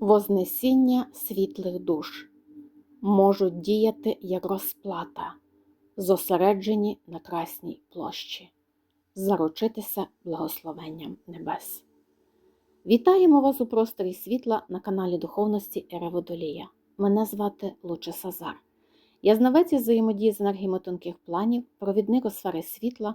Вознесіння світлих душ можуть діяти як розплата, зосереджені на Красній площі, заручитися благословенням небес. Вітаємо вас у просторі світла на каналі Духовності Ереводолія. Мене звати Луче Сазар. Я знавець із взаємодії з енергіями тонких планів, провідник у сфери світла,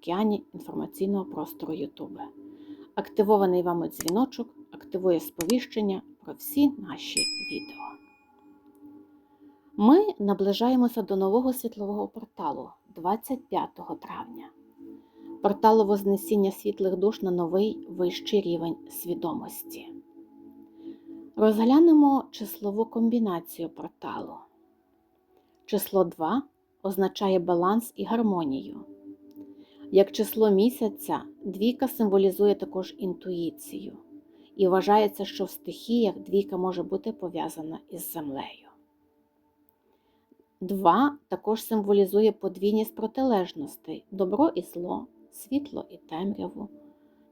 океані інформаційного простору YouTube. Активований вами дзвіночок активує сповіщення про всі наші відео. Ми наближаємося до нового світлового порталу 25 травня. Порталу Вознесіння світлих душ на новий вищий рівень свідомості. Розглянемо числову комбінацію порталу. Число 2 означає баланс і гармонію. Як число місяця, двійка символізує також інтуїцію, і вважається, що в стихіях двійка може бути пов'язана із землею. Два також символізує подвійність протилежностей добро і зло, світло і темряву,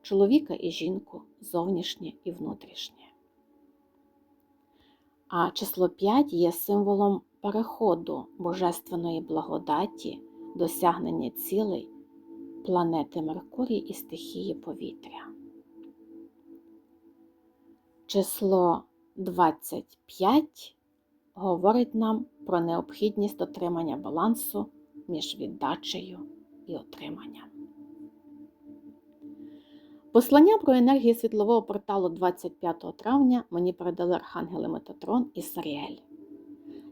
чоловіка і жінку, зовнішнє і внутрішнє. А число 5 є символом переходу божественної благодаті, досягнення цілей планети Меркурій і стихії повітря. Число 25 говорить нам про необхідність дотримання балансу між віддачею і отриманням. Послання про енергію світлового порталу 25 травня мені передали Архангели Метатрон і Саріель.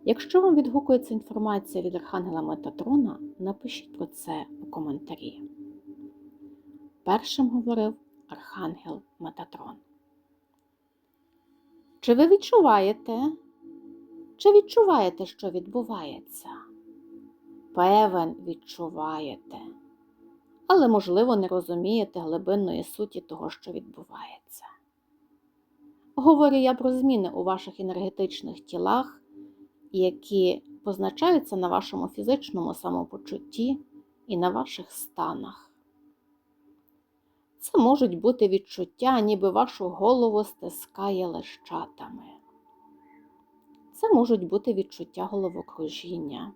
Якщо вам відгукується інформація від Архангела Метатрона, напишіть про це у коментарі. Першим говорив Архангел Метатрон. Чи ви відчуваєте? Чи відчуваєте, що відбувається? Певен, відчуваєте, але, можливо, не розумієте глибинної суті того, що відбувається. Говорю я про зміни у ваших енергетичних тілах, які позначаються на вашому фізичному самопочутті і на ваших станах. Це можуть бути відчуття, ніби вашу голову стискає лещатами. Це можуть бути відчуття головокружіння,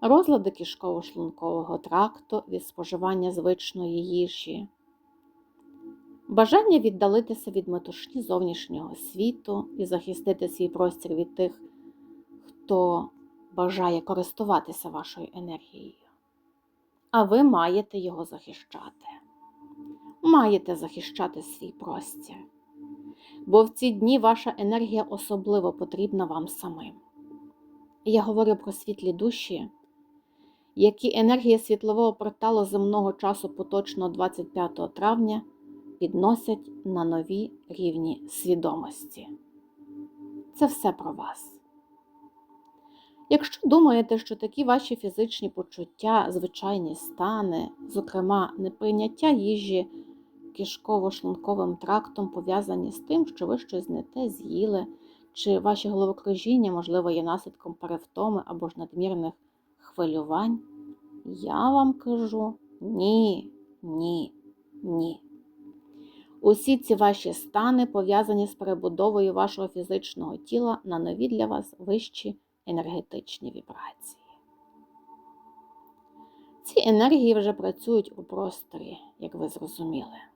розлади кишково-шлункового тракту від споживання звичної їжі, бажання віддалитися від метушні зовнішнього світу і захистити свій простір від тих, хто бажає користуватися вашою енергією. А ви маєте його захищати. Маєте захищати свій простір бо в ці дні ваша енергія особливо потрібна вам самим. Я говорю про світлі душі, які енергія світлового порталу земного часу поточного 25 травня підносять на нові рівні свідомості. Це все про вас. Якщо думаєте, що такі ваші фізичні почуття, звичайні стани, зокрема неприйняття їжі, кишково-шлунковим трактом пов'язані з тим, що ви щось не те з'їли, чи ваші головокружіння, можливо, є наслідком перевтоми або ж надмірних хвилювань, я вам кажу ні, ні, ні. Усі ці ваші стани пов'язані з перебудовою вашого фізичного тіла на нові для вас вищі енергетичні вібрації. Ці енергії вже працюють у просторі, як ви зрозуміли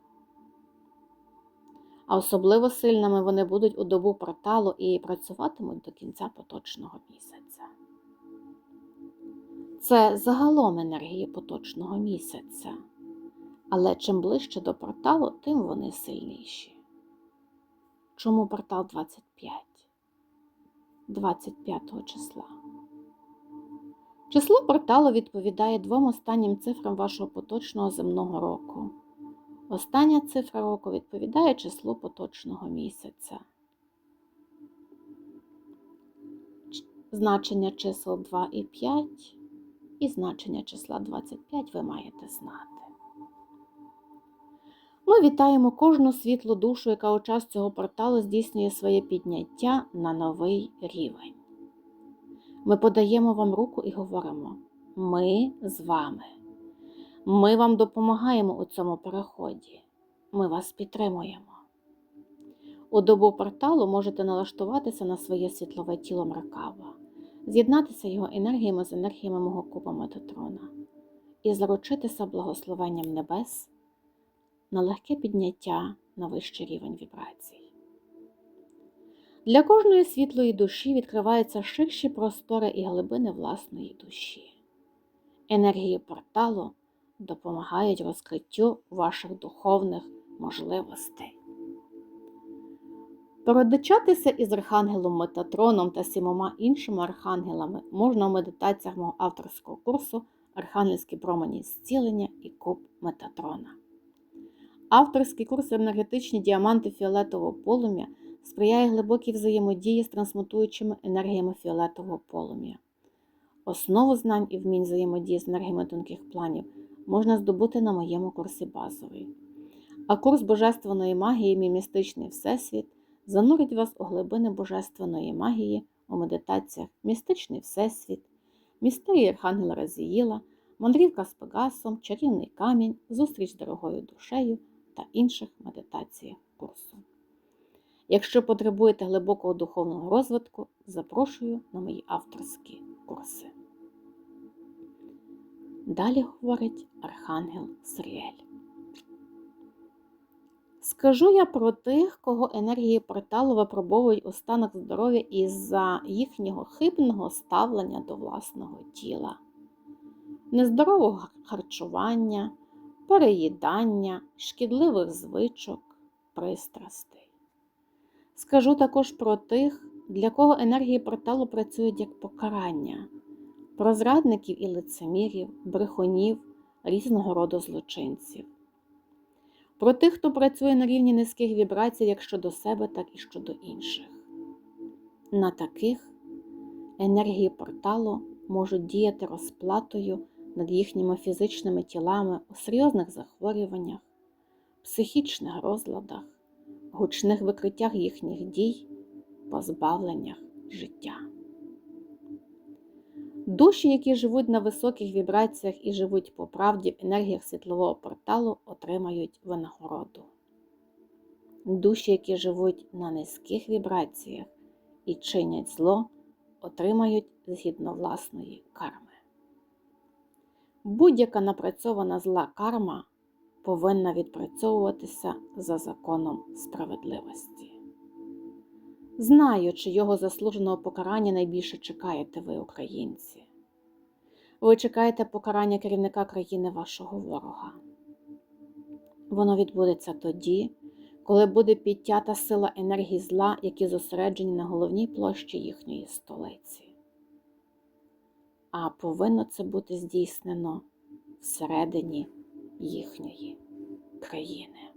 а особливо сильними вони будуть у добу порталу і працюватимуть до кінця поточного місяця. Це загалом енергії поточного місяця, але чим ближче до порталу, тим вони сильніші. Чому портал 25? 25 числа. Число порталу відповідає двом останнім цифрам вашого поточного земного року Остання цифра року відповідає числу поточного місяця. Значення чисел 2 і 5 і значення числа 25 ви маєте знати. Ми вітаємо кожну світлу душу, яка у час цього порталу здійснює своє підняття на новий рівень. Ми подаємо вам руку і говоримо: ми з вами. Ми вам допомагаємо у цьому переході. Ми вас підтримуємо. У добу порталу можете налаштуватися на своє світлове тіло Мракава, з'єднатися його енергіями з енергіями мого куба Метатрона і заручитися благословенням небес на легке підняття на вищий рівень вібрацій. Для кожної світлої душі відкриваються ширші простори і глибини власної душі. Енергії порталу допомагають розкриттю ваших духовних можливостей. Породичатися із архангелом Метатроном та сімома іншими архангелами можна у медитаціях мого авторського курсу Архангельські промені зцілення і куб Метатрона. Авторський курс енергетичні діаманти фіолетового полум'я сприяє глибокій взаємодії з трансмутуючими енергіями фіолетового полум'я. Основу знань і вмінь взаємодії з енергіями тонких планів можна здобути на моєму курсі базовий. А курс Божественної магії Мій містичний всесвіт занурить вас у глибини Божественної магії у медитаціях Містичний Всесвіт, Містерії Архангела Разіїла, Мандрівка з Пегасом, Чарівний камінь, Зустріч з дорогою душею та інших медитаціях курсу. Якщо потребуєте глибокого духовного розвитку, запрошую на мої авторські курси. Далі говорить Архангел Сріель. Скажу я про тих, кого енергії порталу випробовують у станах здоров'я із-за їхнього хибного ставлення до власного тіла, нездорового харчування, переїдання, шкідливих звичок, пристрастей. Скажу також про тих, для кого енергії порталу працюють як покарання, про зрадників і лицемірів, брехунів, різного роду злочинців. Про тих, хто працює на рівні низьких вібрацій як щодо себе, так і щодо інших. На таких енергії порталу можуть діяти розплатою над їхніми фізичними тілами у серйозних захворюваннях, психічних розладах, гучних викриттях їхніх дій, позбавленнях життя. Душі, які живуть на високих вібраціях і живуть по правді в енергіях світлового порталу, отримають винагороду. Душі, які живуть на низьких вібраціях і чинять зло, отримають згідно власної карми. Будь-яка напрацьована зла карма повинна відпрацьовуватися за законом справедливості. Знаю, чи його заслуженого покарання найбільше чекаєте ви, українці. Ви чекаєте покарання керівника країни вашого ворога. Воно відбудеться тоді, коли буде підтята сила енергії зла, які зосереджені на головній площі їхньої столиці. А повинно це бути здійснено всередині їхньої країни.